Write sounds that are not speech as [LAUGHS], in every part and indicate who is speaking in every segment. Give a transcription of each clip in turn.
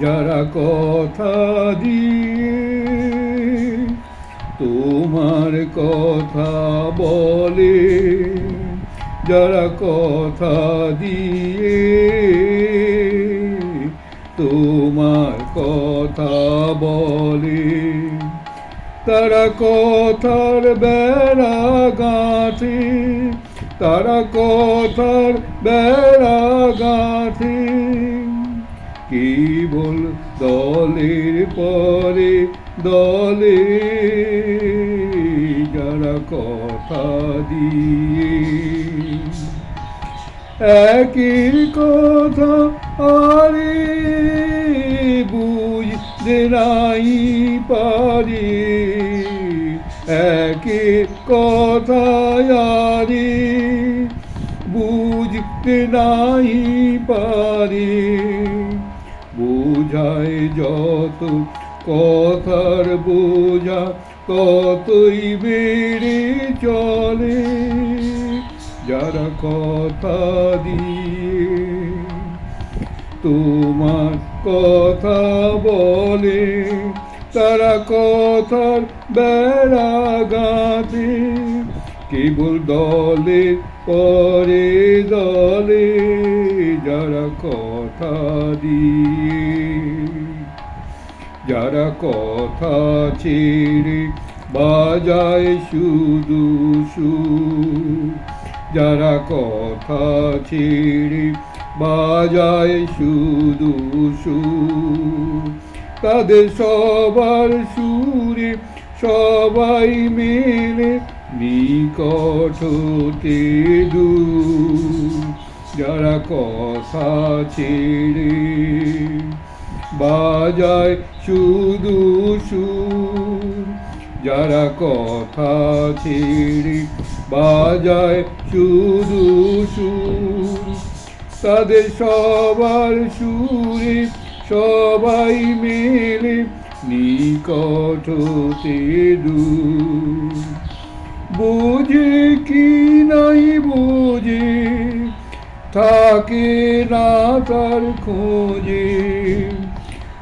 Speaker 1: যারা কথা দিয়ে তোমার কথা বলে, যারা কথা দিয়ে তোমার কথা বলে, তারা কথার বেড়া গাঁথে, তারা কথার বেড়া গাঁথে। কেবল দলের পরে দলে যারা কথা দিয়ে একই কথা আরে বুঝতে নাই পারি। একই কথা আরে বুঝতে নাই পারি। বোঝায় যত কথার বোঝা, ততই বেড়ে চলে। যারা কথা দিয়ে তোমার কথা বলে, তারা কথার বেড়া গাঁথে। কেবল দলে পরে দলে যারা কথা দিয়ে যারা কথা ছেড়ে বাজায় শুধু যারা কথা ছেড়ে বাজায় শুধু তাদের সবার সুরে সবাই মেলে নিকট হতে যারা কথা ছেড়ে বাজায় শুধু সুর। যারা কথা ছেড়ে বাজায় শুধু সুর। তাদের সবার সুরে সবাই মেলে নিকট দূর। বোঝে কি নাই বোঝে, থাকে না তার খোঁজে।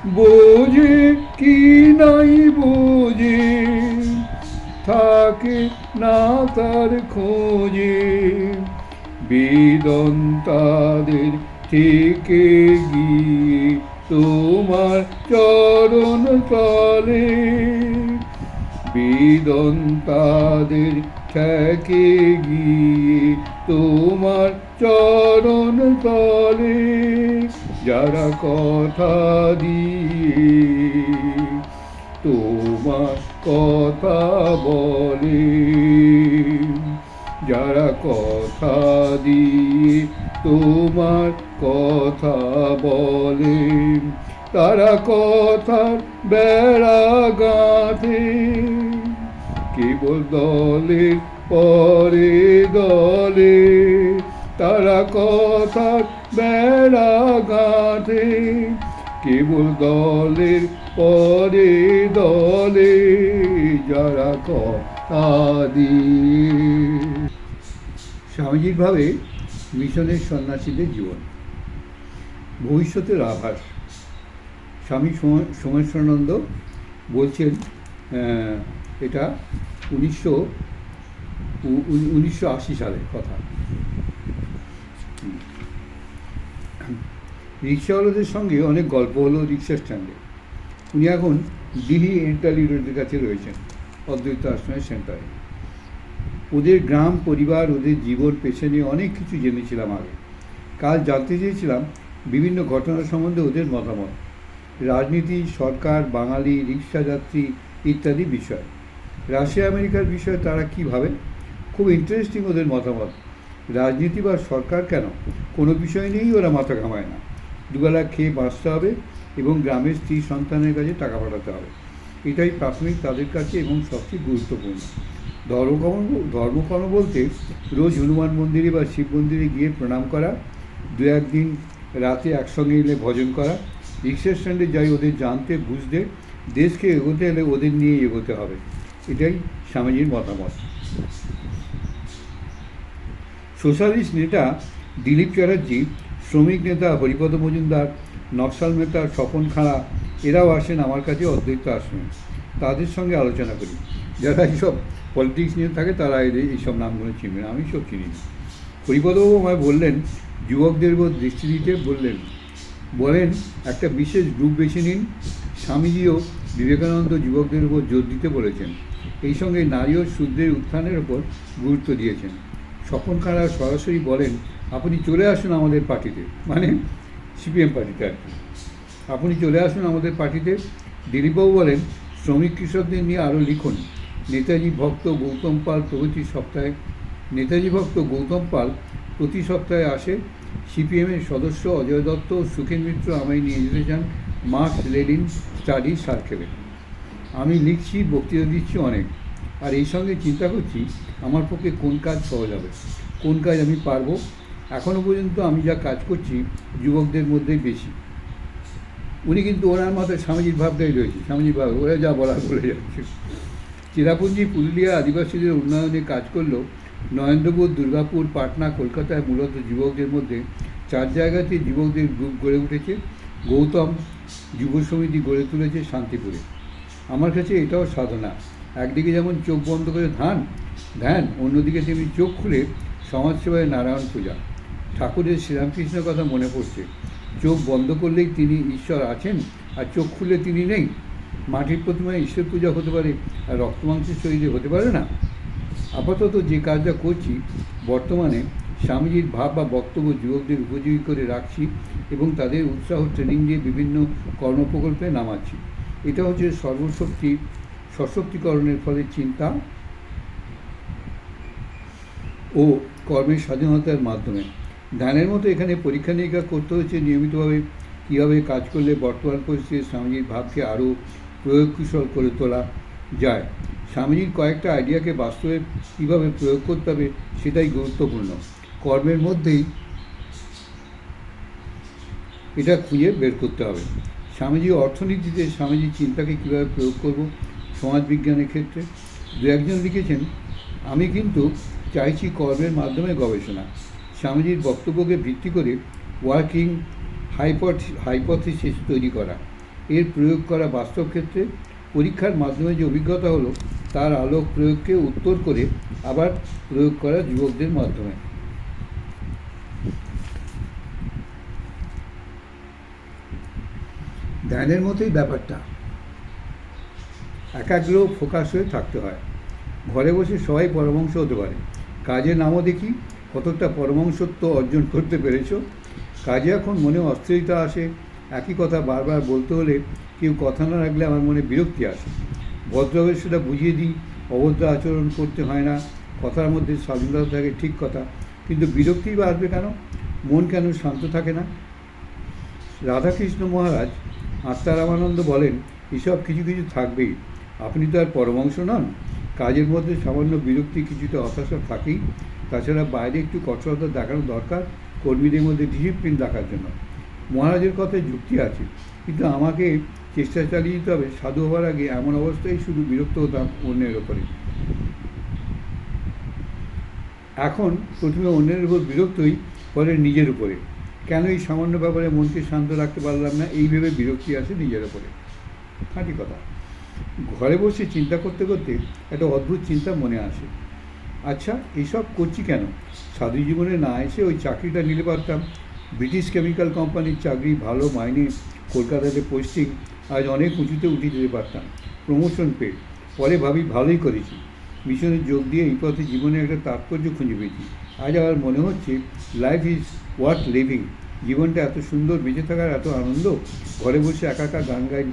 Speaker 1: বোঝে কি নাই বোঝে? থাকে না তার খোঁজে। বেদন তাদের থেকে গিয়ে তোমার চরণ তলে বেদন তাদের থেকে গিয়ে তোমার চরণ তলে যারা কথা দিয়ে তোমার কথা বলে। যারা কথা দিয়ে তোমার কথা বলে। তারা কথার বেড়া গাঁথে কেবল দলে পরে দলে। তারা কথার বেড়া গাঁথে, কেবল দলের পরে দলে যারা কথা দিয়ে। সামাজিক মিশনের সন্ন্যাসীদের জীবন, ভবিষ্যতের আভাস। স্বামী সোম- সোমেশ্বরানন্দ বলছেন এটা উনিশশো উনিশশো আশি সালের কথা। রিক্সাওয়ালাদের সঙ্গে অনেক গল্প হলো রিক্সা স্ট্যান্ডে। উনি এখন দিল্লি এন্টালি রোডের কাছে রয়েছেন, অদ্বৈত আশ্রমের সেন্টারে। ওদের গ্রাম, পরিবার, ওদের জীবন পেছে নিয়ে অনেক কিছু জেনেছিলাম আগে। কাল জানতে চেয়েছিলাম বিভিন্ন ঘটনা সম্বন্ধে ওদের মতামত, রাজনীতি, সরকার, বাঙালি, রিক্সা যাত্রী ইত্যাদি বিষয়। রাশিয়া, আমেরিকার বিষয়ে তারা কী ভাবে? খুব ইন্টারেস্টিং ওদের মতামত। রাজনীতি বা সরকার কেন? কোনো বিষয় নিয়েই ওরা মাথা ঘামায় না। দুবেলা খেয়ে বাঁচতে হবে এবং গ্রামের স্ত্রী সন্তানের কাছে টাকা পাঠাতে হবে। এটাই প্রাথমিক তাদের কাছে এবং সবচেয়ে গুরুত্বপূর্ণ। ধর্মকর্ম ধর্মকর্ম বলতে রোজ হনুমান মন্দিরে বা শিব মন্দিরে গিয়ে প্রণাম করা, দু একদিন রাতে একসঙ্গে এলে ভজন করা রিক্সা স্ট্যান্ডে যাই ওদের জানতে, বুঝতে, দেশকে এগোতে হলে ওদের নিয়ে এগোতে হবে। এটাই স্বামীজির মতামত। সোশ্যালিস্ট নেতা দিলীপ চ্যাটার্জি শ্রমিক নেতা হরিপদ মজুমদার, নকশাল মেহতা স্বপন খাঁড়া, এরাও আসেন আমার কাছে অদ্বৈত আশ্রমে তাদের সঙ্গে আলোচনা করি। যারা এইসব পলিটিক্স নিয়ে থাকে, তারা এদের এইসব নামগুলো চিনবে না, আমি সব চিনি না। হরিপদবাবু আমায় বললেন, যুবকদের উপর দৃষ্টি দিতে বললেন, বলেন, একটা বিশেষ গ্রুপ বেছে নিন। স্বামীজিও বিবেকানন্দ যুবকদের উপর জোর দিতে বলেছেন। এই সঙ্গে নারী ও শূদ্রের উত্থানের ওপর গুরুত্ব দিয়েছেন। স্বপন খাড়া সরাসরি বলেন, আপনি চলে আসুন আমাদের পার্টিতে। মানে সিপিএম পার্টিতে আর কি। আপনি চলে আসুন আমাদের পার্টিতে। দিলীপবাবু বলেন, শ্রমিক কৃষকদের নিয়ে আরও লিখুন। নেতাজি ভক্ত গৌতম পাল প্রভৃতি সপ্তাহে নেতাজি ভক্ত গৌতম পাল প্রতি সপ্তাহে আসে। সিপিএমের সদস্য অজয় দত্ত ও সুখেন মিত্র আমায় নিয়ে যেতে চান মার্কস লেনিন স্টাডি সার্কেলে। আমি লিখছি, বক্তৃতা দিচ্ছি অনেক। আর এই সঙ্গে চিন্তা করছি, আমার পক্ষে কোন কাজ সহজ হবে? কোন কাজ আমি পারব? এখনও পর্যন্ত আমি যা কাজ করছি, যুবকদের মধ্যেই বেশি। উনি কিন্তু ওনার মাথায় স্বামীজির ভাবটাই রয়েছে। স্বামীজির ভাব, ওরা যা বলার বলে যাচ্ছে। চেরাপুঞ্জি পুরুলিয়া আদিবাসীদের উন্নয়নে কাজ করলেও নরেন্দ্রপুর, দুর্গাপুর, পাটনা, কলকাতায় মূলত যুবকদের মধ্যে। চার জায়গাতে যুবকদের গ্রুপ গড়ে উঠেছে। গৌতম যুব সমিতি গড়ে তুলেছে শান্তিপুরে। আমার কাছে এটাও সাধনা। একদিকে যেমন চোখ বন্ধ করে ধান ধ্যান, অন্যদিকে তেমনি চোখ খুলে সমাজসেবায় নারায়ণ পূজা। ঠাকুরের শ্রীরামকৃষ্ণের কথা মনে পড়ছে। চোখ বন্ধ করলেই তিনি ঈশ্বর আছেন আর চোখ খুলে তিনি নেই। মাটির প্রতিমায় ঈশ্বর পূজা হতে পারে আর রক্তমাংসের শরীরে হতে পারে না। আপাতত যে কাজটা করছি, বর্তমানে স্বামীজির ভাব বা বক্তব্য যুবকদের উপযোগী করে রাখছি এবং তাদের উৎসাহ ট্রেনিং দিয়ে বিভিন্ন কর্মপ্রকল্পে নামাচ্ছি। এটা হচ্ছে সর্বশক্তি সশক্তিকরণের ফলে চিন্তা ও কর্মের স্বাধীনতার মাধ্যমে। ধ্যানের মতো এখানে পরীক্ষা নিরীক্ষা করতে হচ্ছে নিয়মিতভাবে কীভাবে কাজ করলে বর্তমান পরিস্থিতির স্বামীজির ভাবকে আরও প্রয়োগকুশল করে তোলা যায়। স্বামীজির কয়েকটা আইডিয়াকে বাস্তবে কীভাবে প্রয়োগ করতে হবে সেটাই গুরুত্বপূর্ণ। কর্মের মধ্যেই এটা খুঁজে বের করতে হবে। স্বামীজি অর্থনীতিতে স্বামীজির চিন্তাকে কীভাবে প্রয়োগ করব সমাজবিজ্ঞানের ক্ষেত্রে দু একজন লিখেছেন, আমি কিন্তু চাইছি কর্মের মাধ্যমে গবেষণা। স্বামীজির বক্তব্যকে ভিত্তি করে ওয়ার্কিং হাইপথ, হাইপথিসিস তৈরি করা। এর প্রয়োগ করা বাস্তব ক্ষেত্রে পরীক্ষার মাধ্যমে যে অভিজ্ঞতা হলো, তার আলোক প্রয়োগকে উত্তর করে আবার প্রয়োগ করা যুবকদের মাধ্যমে। ধ্যানের মতোই ব্যাপারটা। একাগ্র, ফোকাস হয়ে থাকতে হয়। ঘরে বসে সবাই পরমাংশ হতে পারে। কাজে নামও দেখি। কতটা পরমাংশত্ব অর্জন করতে পেরেছ। কাজে এখন মনে অস্থিরতা আসে। একই কথা বারবার বলতে হলে কেউ কথা না রাখলে আমার মনে বিরক্তি আসে। ভদ্রভাবে সেটা বুঝিয়ে দিই। অভদ্র আচরণ করতে হয় না। কথার মধ্যে স্বাধীনতা থাকে, ঠিক কথা। কিন্তু বিরক্তিই বা আসবে কেন? মন কেন শান্ত থাকে না? রাধাকৃষ্ণ মহারাজ, আত্মারামানন্দ বলেন, এসব কিছু কিছু থাকবেই। আপনি তো আর পরমাংশ নন। কাজের মধ্যে সামান্য বিরক্তি, কিছুটা হতাশা থাকেই। তাছাড়া বাইরে একটু কঠোরতা দেখানো দরকার, কর্মীদের মধ্যে ডিসিপ্লিন দেখার জন্য। মহারাজের কথায় যুক্তি আছে, কিন্তু আমাকে চেষ্টা চালিয়ে যেতে হবে। সাধু হওয়ার আগে এমন অবস্থায় শুধু বিরক্ত হতাম অন্যের ওপরে এখন প্রথমে অন্যের উপর বিরক্তই, পরে নিজের উপরে। কেন এই সামান্য ব্যাপারে মনকে শান্ত রাখতে পারলাম না? এই ভেবে বিরক্তি আসে নিজের ওপরে খাঁটি কথা। ঘরে বসে চিন্তা করতে করতে একটা অদ্ভুত চিন্তা মনে আসে। আচ্ছা এইসব করছি কেন? সাধু জীবনে না এসে ওই চাকরিটা নিতে পারতাম। ব্রিটিশ কেমিক্যাল কোম্পানির চাকরি, ভালো মাইনে, কলকাতাতে পোস্টিং, আজ অনেক উঁচুতে উঠে যেতে পারতাম। প্রমোশন পেয়ে। পরে ভাবি ভালোই করেছি। মিশনে যোগ দিয়ে এই পথে জীবনে একটা তাৎপর্য খুঁজে পেয়েছি। আজ আমার মনে হচ্ছে লাইফ ইজ ওয়ার্থ লিভিং জীবনটা এত সুন্দর, বেঁচে থাকার এত আনন্দ, ঘরে বসে একা একা গান গাই,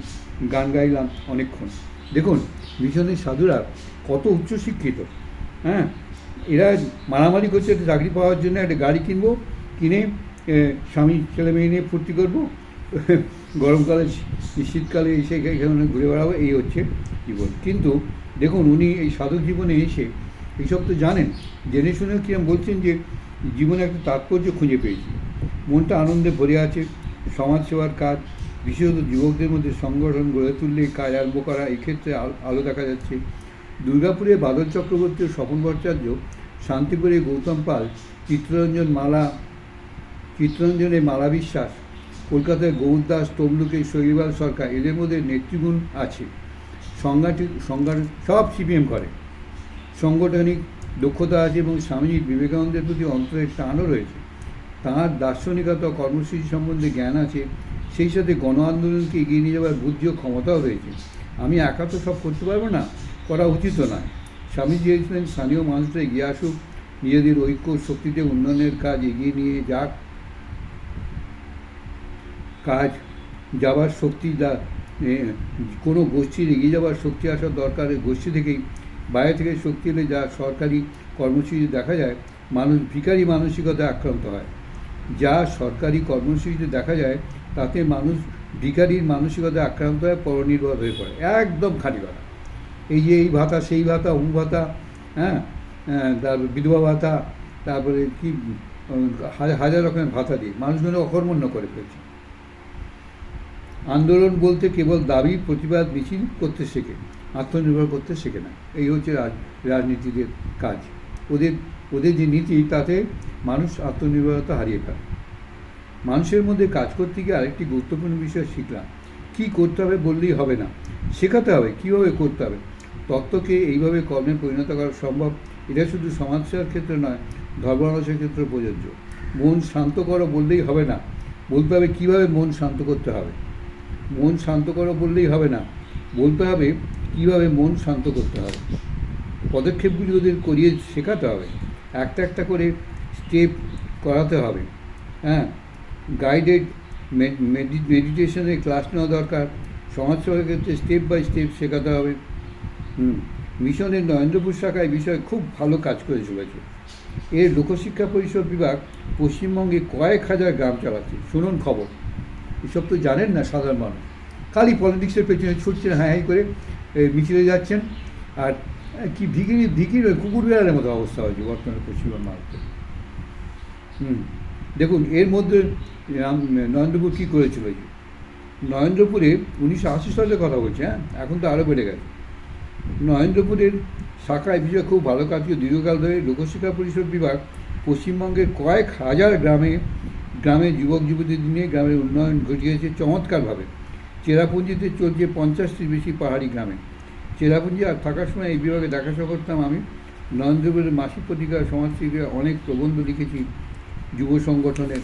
Speaker 1: গান গাইলাম অনেকক্ষণ। দেখুন, মিশনের সাধুরা কত উচ্চশিক্ষিত হ্যাঁ? এরা মারামারি করছে, একটা চাকরি পাওয়ার জন্য একটা গাড়ি কিনবো, কিনে স্বামী ছেলে মেয়ে নিয়ে ফুর্তি করব, [LAUGHS] গরমকালে শীতকালে এসে এখানে ঘুরে বেড়াবো, এই হচ্ছে জীবন। কিন্তু দেখুন, উনি এই সাধক জীবনে এসে এইসব তো জানেন, জেনে শুনেও কিরম বলছেন যে, জীবনে একটা তাৎপর্য খুঁজে পেয়েছি। মনটা আনন্দে ভরে আছে। সমাজসেবার কাজ, বিশেষত যুবকদের মধ্যে সংগঠন গড়ে তুললে কাজ আরম্ভ করা এক্ষেত্রে আল- দেখা যাচ্ছে। দুর্গাপুরে বাদল চক্রবর্তী ও স্বপন ভট্টাচার্য, শান্তিপুরে গৌতম পাল, চিত্তরঞ্জন মালা, চিত্তরঞ্জনের মালা বিশ্বাস, কলকাতায় গৌর দাস তমলুকে শৈবাল সরকার, এদের মধ্যে নেতৃগুণ আছে। সংগঠিত সংগঠন, সব সিপিএম করে। সাংগঠনিক দক্ষতা আছে এবং স্বামীজি বিবেকানন্দের প্রতি অন্তরের টানও রয়েছে। তাঁর দার্শনিকতা কর্মসূচি সম্বন্ধে জ্ঞান আছে, সেই সাথে গণ আন্দোলনকে এগিয়ে নিয়ে যাওয়ার বুদ্ধি ও ক্ষমতাও রয়েছে। আমি একা তো সব করতে পারব না, করা উচিতও নয়। স্বামীজি চেয়েছিলেন স্থানীয় মানুষরা এগিয়ে আসুক, নিজেদের ঐক্য শক্তিতে উন্নয়নের কাজ এগিয়ে নিয়ে যাক। কাজ, যাবার শক্তি যা কোনো গোষ্ঠীর এগিয়ে যাওয়ার শক্তি আসার দরকার গোষ্ঠী থেকেই। বাইরে থেকে শক্তি এলে যা সরকারি কর্মসূচি দেখা যায়, মানুষ ভিখারি মানসিকতায় আক্রান্ত হয়। যা সরকারি কর্মসূচিতে দেখা যায় তাতে মানুষ ভিখারির মানসিকতায় আক্রান্ত হয় পরনির্ভর হয়ে পড়ে। একদম খালি ভাতা এই যে এই ভাতা সেই ভাতা অমুক ভাতা হ্যাঁ? হ্যাঁ, তারপর বিধবা ভাতা তারপরে কি হাজার রকমের ভাতা দিয়ে মানুষগুলো অকর্মণ্য করে ফেলছে। আন্দোলন বলতে কেবল দাবি প্রতিবাদ মিছিল করতে শেখে আত্মনির্ভর করতে শেখে না। এই হচ্ছে রাজ- রাজনীতিদের কাজ। ওদের ওদের যে নীতি, তাতে মানুষ আত্মনির্ভরতা হারিয়ে ফেলে। মানুষের মধ্যে কাজ করতে গিয়ে আরেকটি গুরুত্বপূর্ণ বিষয় শিখলাম। কী করতে হবে বললেই হবে না। শেখাতে হবে কীভাবে করতে হবে। তত্ত্বকে এইভাবে কর্মে পরিণত করা সম্ভব, এটা শুধু সমাজসেবার ক্ষেত্রে নয়, ধর্মানুষের ক্ষেত্রে প্রযোজ্য। মন শান্ত করো বললেই হবে না। বলতে হবে কীভাবে মন শান্ত করতে হবে। মন শান্ত করো বললেই হবে না। বলতে হবে কীভাবে মন শান্ত করতে হবে। পদক্ষেপগুলি ওদের করিয়ে শেখাতে হবে। একটা একটা করে স্টেপ করাতে হবে। হ্যাঁ? গাইডেড মেডিটেশনের ক্লাস নেওয়া দরকার। সমাজ সমাজসেবার ক্ষেত্রে স্টেপ বাই স্টেপ শেখাতে হবে। হুম? মিশনের নরেন্দ্রপুর শাখায় বিষয়ে খুব ভালো কাজ করে চলেছে। এর লোকশিক্ষা পরিষদ বিভাগ পশ্চিমবঙ্গে কয়েক হাজার গ্রাম চালাচ্ছে। শুনুন খবর। এসব তো জানেন না সাধারণ মানুষ। খালি পলিটিক্সের পেছনে ছুটছেন, হাই হাই করে মিছিলে যাচ্ছেন। আর কি ভিকিরি, ভিকির ওই কুকুর বেড়ালের মতো অবস্থা হয়েছে বর্তমানে পশ্চিমবঙ্গ ভারতে হুম। দেখুন, এর মধ্যে নরেন্দ্রপুর কী করেছিল নরেন্দ্রপুরে উনিশশো আশি সালের কথা বলছে হ্যাঁ? এখন তো আরও বেড়ে গেছে। নরেন্দ্রপুরের শাখায় বিষয়ে খুব ভালো কাজ দীর্ঘকাল ধরে লোকশিক্ষা পরিষদ বিভাগ পশ্চিমবঙ্গের কয়েক হাজার গ্রামে গ্রামে যুবক যুবতীদের নিয়ে গ্রামের উন্নয়ন ঘটিয়েছে চমৎকারভাবে। চেরাপুঞ্জিতে চলছে পঞ্চাশটির বেশি পাহাড়ি গ্রামে। চেরাপুঞ্জি আর থাকার সময় এই বিভাগে দেখাশোনা করতাম আমি। নরেন্দ্রপুরের মাসিক পত্রিকা সমাজ থেকে অনেক প্রবন্ধ লিখেছি যুব সংগঠনের।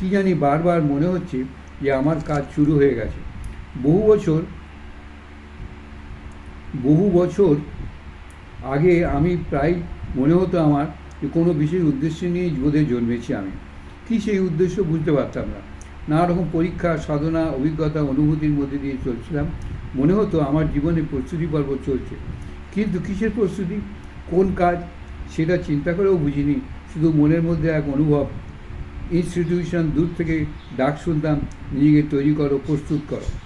Speaker 1: কি জানি বারবার মনে হচ্ছে যে আমার কাজ শুরু হয়ে গেছে। বহু বছর বহু বছর আগে আমি প্রায় মনে হতো আমার যে কোনো বিশেষ উদ্দেশ্য নিয়ে বোধহয় জন্মেছি আমি। কী সেই উদ্দেশ্য বুঝতে পারতাম না। নানা রকম পরীক্ষা, সাধনা, অভিজ্ঞতা, অনুভূতির মধ্যে দিয়ে চলছিলাম। মনে হতো আমার জীবনে প্রস্তুতি পর্ব চলছে। কিন্তু কিসের প্রস্তুতি? কোন কাজ? সেটা চিন্তা করেও বুঝিনি। শুধু মনের মধ্যে এক অনুভব। ইনস্টিটিউশন দূর থেকে ডাক শুনতাম, নিজেকে তৈরি করো, প্রস্তুত করো।